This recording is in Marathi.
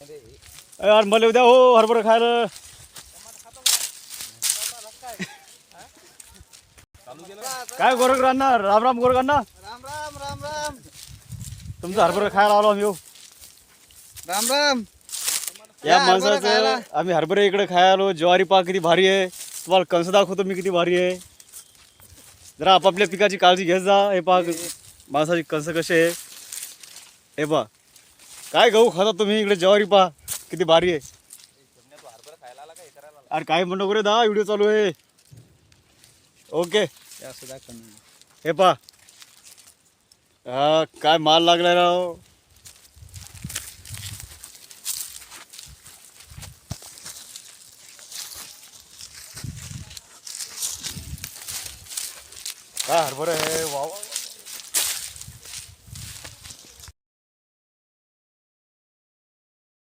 अरे यार मला उद्या हो हरभरा खायला. काय राहणार? राम राम अण्णा. राम राम राम राम. तुमचं हरभरा खायला आलो आम्ही हो. राम राम. या माणसाचं. आम्ही हरभरे इकडे खायला आलो. ज्वारी पाक किती भारी आहे. तुम्हाला कंस दाखवतो मी किती भारी आहे. जरा आपापल्या पिकाची काळजी घेत जा. हे पाक माणसाची कंस कसे आहे. हे पा. काय गहू खाता तुम्ही? इकडे ज्वारी पहा. किती भारी आहे. अरे काय म्हणतो रे दा? व्हिडिओ चालू आहे. ओके. हे पा हा काय माल लागलाय राव? काय हरभरा आहे? वा वा.